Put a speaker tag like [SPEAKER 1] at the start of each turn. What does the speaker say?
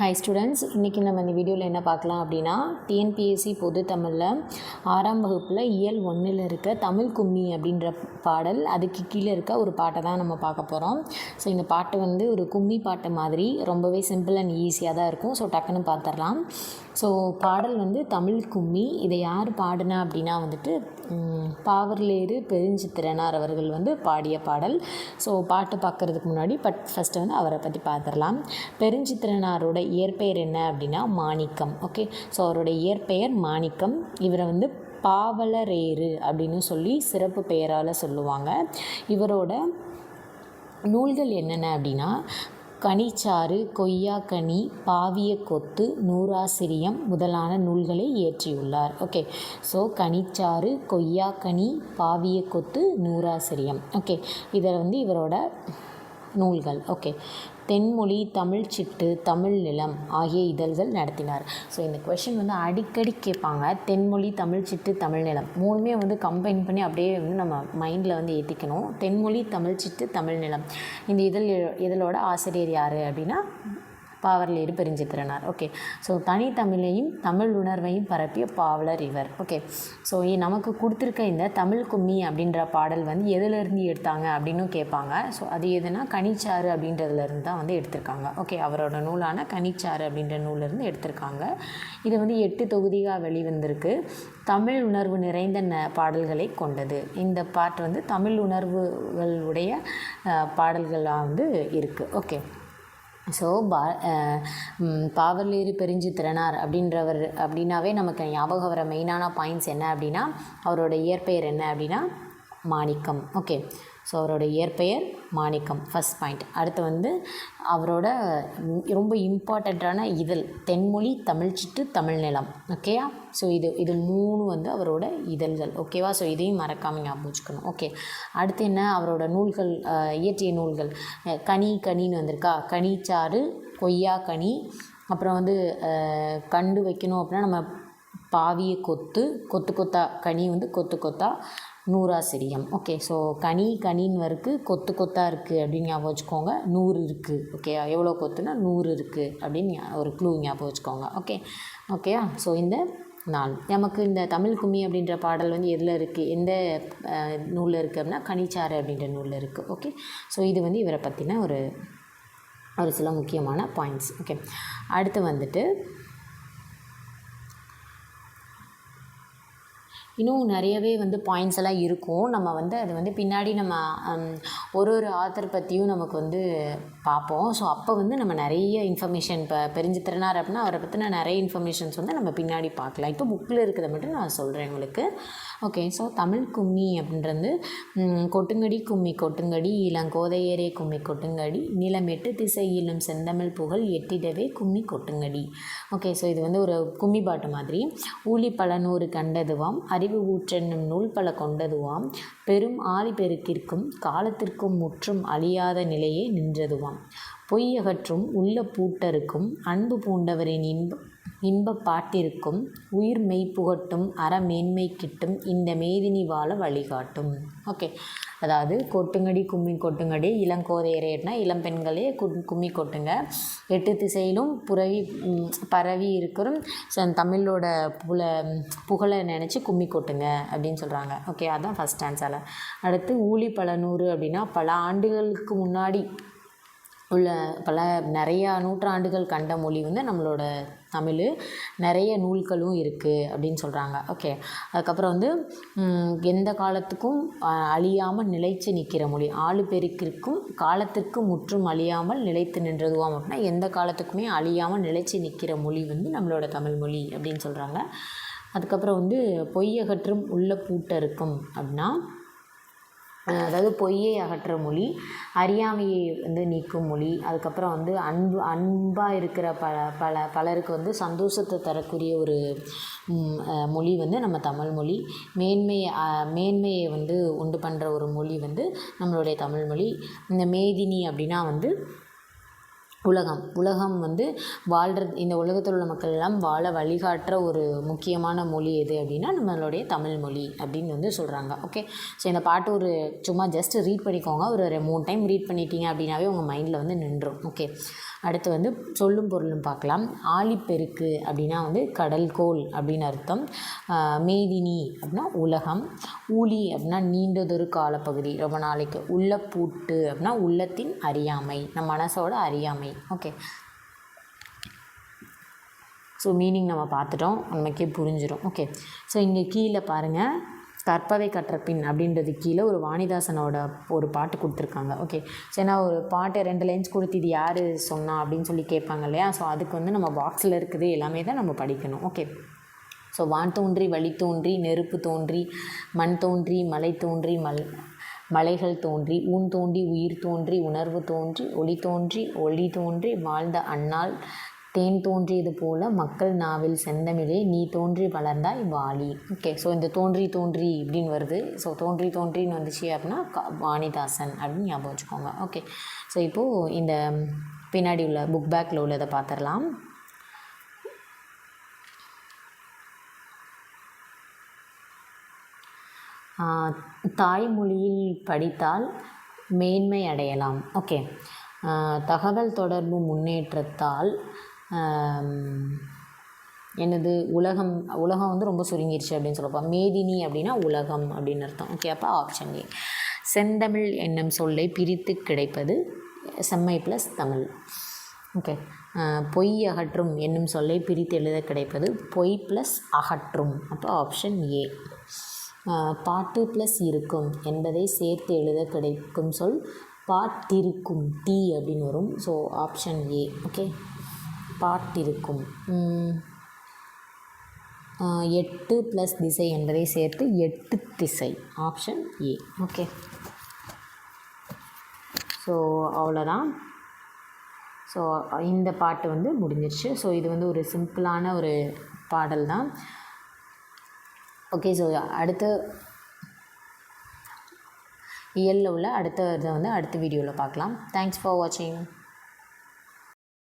[SPEAKER 1] Hi students இன்றைக்கி நம்ம இந்த வீடியோவில் என்ன பார்க்கலாம் அப்படின்னா டிஎன்பிஎஸ்சி பொது தமிழில் ஆறாம் வகுப்பில் இயல் ஒன்றில் இருக்க தமிழ் கும்மி அப்படின்ற பாடல் அதுக்கு கீழே இருக்க ஒரு பாட்டை தான் நம்ம பார்க்க போகிறோம் ஸோ இந்த பாட்டு வந்து ஒரு கும்மி பாட்டு மாதிரி ரொம்பவே சிம்பிள் அண்ட் ஈஸியாக தான் இருக்கும். ஸோ டக்குன்னு பார்த்துடலாம். ஸோ பாடல் வந்து தமிழ் கும்மி. இதை யார் பாடினா அப்படின்னா வந்துட்டு பாவர்லேறு பெருஞ்சித்திரனார் அவர்கள் வந்து பாடிய பாடல். ஸோ பாட்டு பார்க்குறதுக்கு முன்னாடி பட் ஃபஸ்ட்டு வந்து அவரை பற்றி பார்த்துடலாம் பெருஞ்சித்திரனாரோட இயற்பெயர் என்ன அப்படின்னா மாணிக்கம். ஓகே ஸோ அவரோட இயற்பெயர் மாணிக்கம். இவரை வந்து பாவலரேறு அப்படின்னு சொல்லி சிறப்பு பெயரால் சொல்லுவாங்க. இவரோட நூல்கள் என்னென்ன அப்படின்னா கனிச்சாறு கொய்யாக்கனி பாவிய கொத்து நூறாசிரியம் முதலான நூல்களை இயற்றியுள்ளார். ஓகே ஸோ கனிச்சாறு கொய்யாக்கனி பாவிய கொத்து நூறாசிரியம். ஓகே இதில் வந்து இவரோட நூல்கள். ஓகே தென்மொழி தமிழ் சிட்டு தமிழ் நிலம் ஆகிய இதழ்கள் நடத்தினார். ஸோ இந்த கொஷின் வந்து அடிக்கடி கேட்பாங்க. தென்மொழி தமிழ் சிட்டு தமிழ் நிலம் மூணுமே வந்து கம்பைன் பண்ணி அப்படியே வந்து நம்ம மைண்டில் வந்து ஏற்றிக்கணும் தென்மொழி தமிழ் சிட்டு தமிழ் நிலம். இந்த இதழ் இதழோட ஆசிரியர் யார் அப்படின்னா பாவர்லேரு பெருஞ்சித்திரனார். ஓகே ஸோ தனித்தமிழையும் தமிழ் உணர்வையும் பரப்பிய பாவலர் இவர். ஓகே ஸோ நமக்கு கொடுத்துருக்க இந்த தமிழ் கும்மி அப்படின்ற பாடல் வந்து எதுலேருந்து எடுத்தாங்க அப்படின்னும் கேட்பாங்க. ஸோ அது எதுனா கனிச்சாறு அப்படின்றதுலேருந்து தான் வந்து எடுத்திருக்காங்க. ஓகே அவரோட நூலான கனிச்சாறு அப்படின்ற நூலேருந்து எடுத்திருக்காங்க. இது வந்து எட்டு தொகுதியாக வெளிவந்திருக்கு. தமிழ் உணர்வு நிறைந்த ந பாடல்களை கொண்டது. இந்த பாட்டு வந்து தமிழ் உணர்வுகளுடைய பாடல்களாக வந்து இருக்குது ஓகே ஸோ பா ம், பாவலேறு பெருஞ்சித்திரனார் அப்படின்றவர் அப்படின்னாவே நமக்கு ஞாபகம் வர மெயினான பாயிண்ட்ஸ் என்ன அப்படின்னா அவரோட இயற்பெயர் என்ன அப்படின்னா மாணிக்கம். ஓகே ஸோ அவரோட இயற்பெயர் மாணிக்கம். ஃபஸ்ட் பாயிண்ட் அடுத்து வந்து அவரோட ரொம்ப இம்பார்ட்டண்ட்டான இதழ் தென்மொழி தமிழ் சிட்டு தமிழ் நிலம். ஓகேயா ஸோ இது இது மூணு வந்து அவரோட இதழ்கள். ஓகேவா ஸோ இதையும் மறக்காமல் ஞாபகம் வச்சுக்கணும். ஓகே அடுத்து என்ன? அவரோட நூல்கள் இயற்றிய நூல்கள். கனி கனின்னு வந்திருக்கா? கனிச்சாறு கொய்யா கனி. அப்புறம் வந்து கண்டு வைக்கணும் அப்படின்னா நம்ம பாவிய கொத்து கொத்து கொத்தா கனி வந்து கொத்து கொத்தா. நூறாசிரியம். ஓகே ஸோ கனி கனின்னு இருக்கு கொத்து கொத்தாக இருக்குது அப்படின்னு ஞாபகம் வச்சுக்கோங்க. நூறு இருக்குது ஓகே எவ்வளோ கொத்துனா நூறு இருக்குது அப்படின்னு ஒரு க்ளூ ஞாபகம் வச்சுக்கோங்க ஓகே ஓகேயா ஸோ இந்த நாள். நமக்கு இந்த தமிழ் கும்மி அப்படின்ற பாடல் வந்து எதில் இருக்குது எந்த நூலில் இருக்குது அப்படின்னா கனிச்சாறு அப்படின்ற நூலில் இருக்குது ஓகே ஸோ இது வந்து இவரை பற்றின ஒரு ஒரு சில முக்கியமான பாயிண்ட்ஸ் ஓகே அடுத்து வந்துட்டு இன்னும் நிறையவே வந்து பாயிண்ட்ஸ் எல்லாம் இருக்கும். நம்ம வந்து அது வந்து பின்னாடி நம்ம ஒரு ஒரு ஆத்தர் பற்றியும் நமக்கு வந்து பார்ப்போம். ஸோ அப்போ வந்து நம்ம நிறைய இன்ஃபர்மேஷன் இப்போ பெரிஞ்சு திறனார் அப்படின்னா அவரை பற்றின நிறைய இன்ஃபர்மேஷன்ஸ் வந்து நம்ம பின்னாடி பார்க்கலாம். இப்போ புக்கில் இருக்கிறத மட்டும் நான் சொல்கிறேன் உங்களுக்கு. ஓகே ஸோ தமிழ் கும்மி அப்படின்றது கொட்டுங்கடி கும்மி கொட்டுங்கடி இளங்கோதையரே கும்மி கொட்டுங்கடி நிலம் எட்டு திசையிலும் செந்தமிழ் புகழ் எட்டிடவே கும்மி கொட்டுங்கடி. ஓகே ஸோ இது வந்து ஒரு கும்மி பாட்டு மாதிரி. ஊழி பல நூறு கண்டதுவாம் அறிவு ஊற்றென்னும் நூல் பல கொண்டதுவாம் பெரும் ஆழி பெருக்கிற்கும் காலத்திற்கும் முற்றும் அழியாத நிலையே நின்றதுவாம். பொய் அகற்றும் உள்ள பூட்டருக்கும் அன்பு பூண்டவரின் இன்ப இன்பப் பாட்டிற்கும் உயிர் மெய் புகட்டும் அறமேன்மை கிட்டும் இந்த மேதினி வாழ வழிகாட்டும். ஓகே. அதாவது கொட்டுங்கடி கும்மி கொட்டுங்கடி இளங்கோதையரேட்னா இளம்பெண்களே கு- கும்மி கொட்டுங்க. எட்டு திசையிலும் புரவி பரவி இருக்கிற ச- தமிழோட புல புகழை நினச்சி கும்மி கொட்டுங்க அப்படின்னு சொல்கிறாங்க ஓகே அதுதான் ஃபஸ்ட் ஆன்சரில் அடுத்து ஊழி பல நூறு அப்படின்னா பல ஆண்டுகளுக்கு முன்னாடி உள்ள பல நிறையா நூற்றாண்டுகள் கண்ட மொழி வந்து நம்மளோட தமிழ் நிறைய நூல்களும் இருக்குது அப்படின்னு சொல்கிறாங்க ஓகே அதுக்கப்புறம் வந்து எந்த காலத்துக்கும் அழியாமல் நிலைத்து நிற்கிற மொழி. ஆளு பெருக்கிற்கும் காலத்திற்கு முற்றும் அழியாமல் நிலைத்து நின்றதுவாம் அப்படின்னா எந்த காலத்துக்குமே அழியாமல் நிலைச்சு நிற்கிற மொழி வந்து நம்மளோட தமிழ் மொழி அப்படின்னு சொல்கிறாங்க அதுக்கப்புறம் வந்து பொய்யகற்றும் உள்ள பூட்டருக்கும் அப்படின்னா அதாவது பொய்யை அகற்ற மொழி அறியாமையை வந்து நீக்கும் மொழி அதுக்கப்புறம் வந்து அன்பு அன்பாக இருக்கிற பல பல பலருக்கு வந்து சந்தோஷத்தை தரக்கூடிய ஒரு மொழி வந்து நம்ம தமிழ் மொழி. மேன்மையை மேன்மையை வந்து உண்டு பண்ணுற ஒரு மொழி வந்து நம்மளுடைய தமிழ் மொழி. இந்த மேதினி அப்படின்னா வந்து உலகம். உலகம் வந்து வாழ்கிற இந்த உலகத்தில் உள்ள மக்கள் எல்லாம் வாழ வழிகாட்டுற ஒரு முக்கியமான மொழி எது அப்படின்னா நம்மளுடைய தமிழ் மொழி அப்படின்னு வந்து சொல்கிறாங்க ஓகே ஸோ இந்த பாட்டு ஒரு சும்மா ஜஸ்ட் ரீட் பண்ணிக்கோங்க. ஒரு ரெ- மூணு டைம் ரீட் பண்ணிட்டீங்க அப்படின்னாவே உங்கள் மைண்டில் வந்து நின்றும். ஓகே அடுத்து வந்து சொல்லும் பொருளும் பார்க்கலாம். ஆழிப்பெருக்கு அப்படின்னா வந்து கடல்கோள் அப்படின்னு அர்த்தம். மேதினி அப்படின்னா உலகம். ஊழி அப்படின்னா நீண்டதொரு காலப்பகுதி ரொம்ப நாளைக்கு. உள்ள பூட்டு அப்படின்னா உள்ளத்தின் அறியாமை. நம்ம மனசோட அறியாமை. ஓகே ஸோ மீனிங் நம்ம பார்த்துட்டோம். நமக்கே புரிஞ்சிடும் ஓகே ஸோ இங்கே கீழே பாருங்கள் கற்பவை கற்ற பின் அப்படின்றது கீழே ஒரு வாணிதாசனோட ஒரு பாட்டு கொடுத்துருக்காங்க. ஓகே ஸோ ஏன்னா ஒரு பாட்டு ரெண்டு லைன்ஸ் கொடுத்து இது யார் சொன்னா அப்படின்னு சொல்லி கேட்பாங்க இல்லையா? ஸோ அதுக்கு வந்து நம்ம பாக்ஸில் இருக்குது. எல்லாமே தான் நம்ம படிக்கணும். ஓகே ஸோ வான் தோன்றி வழி தோன்றி நெருப்பு தோன்றி மண் தோன்றி மலை தோன்றி மல் மலைகள் தோன்றி ஊன் தோன்றி உயிர் தோன்றி உணர்வு தோன்றி ஒளி தோன்றி ஒளி தோன்றி வாழ்ந்த அண்ணால் தேன் தோன்றியது போல மக்கள் நாவில் செந்தமிழே நீ தோன்றி வளர்ந்தாய் வாலி. ஓகே ஸோ இந்த தோன்றி தோன்றி இப்படின்னு வருது. ஸோ தோன்றி தோன்றின்னு வந்துச்சு அப்படின்னா வாணிதாசன் அப்படின்னு ஞாபகம் வச்சுக்கோங்க. ஓகே ஸோ இப்போது இந்த பின்னாடி உள்ள புக் பேக்கில் உள்ளதை பார்த்துடலாம். தாய்மொழியில் படித்தால் மேன்மை அடையலாம். ஓகே. தகவல் தொடர்பு முன்னேற்றத்தால் என்னது உலகம் உலகம் வந்து ரொம்ப சுருங்கிருச்சு அப்படின்னு சொல்லப்போ மேதினி அப்படின்னா உலகம் அப்படின்னு அர்த்தம். ஓகே அப்போ ஆப்ஷன் ஏ செந்தமிழ் என்னும் சொல்லை பிரித்து கிடைப்பது செம்மை ப்ளஸ் தமிழ். ஓகே. பொய் அகற்றும் என்னும் சொல்லை பிரித்து எழுத கிடைப்பது பொய் ப்ளஸ் அகற்றும். அப்போ ஆப்ஷன் ஏ பாட்டு ப்ளஸ் இருக்கும் என்பதை சேர்த்து எழுத கிடைக்கும் சொல் பாட்டிருக்கும் டி அப்படின்னு வரும். ஸோ ஆப்ஷன் ஏ ஓகே பாட்டிருக்கும். எட்டு ப்ளஸ் திசை என்பதை சேர்த்து எட்டு திசை. ஆப்ஷன் ஏ ஓகே ஸோ அவ்வளோதான். ஸோ இந்த பாட்டு வந்து முடிஞ்சிருச்சு. ஸோ இது வந்து ஒரு சிம்பிளான ஒரு பாடல் தான் ஓகே ஸோ அடுத்து இயலில் உள்ள அடுத்த இதை வந்து அடுத்த வீடியோவில் பார்க்கலாம். தேங்க்ஸ் ஃபார் வாட்சிங்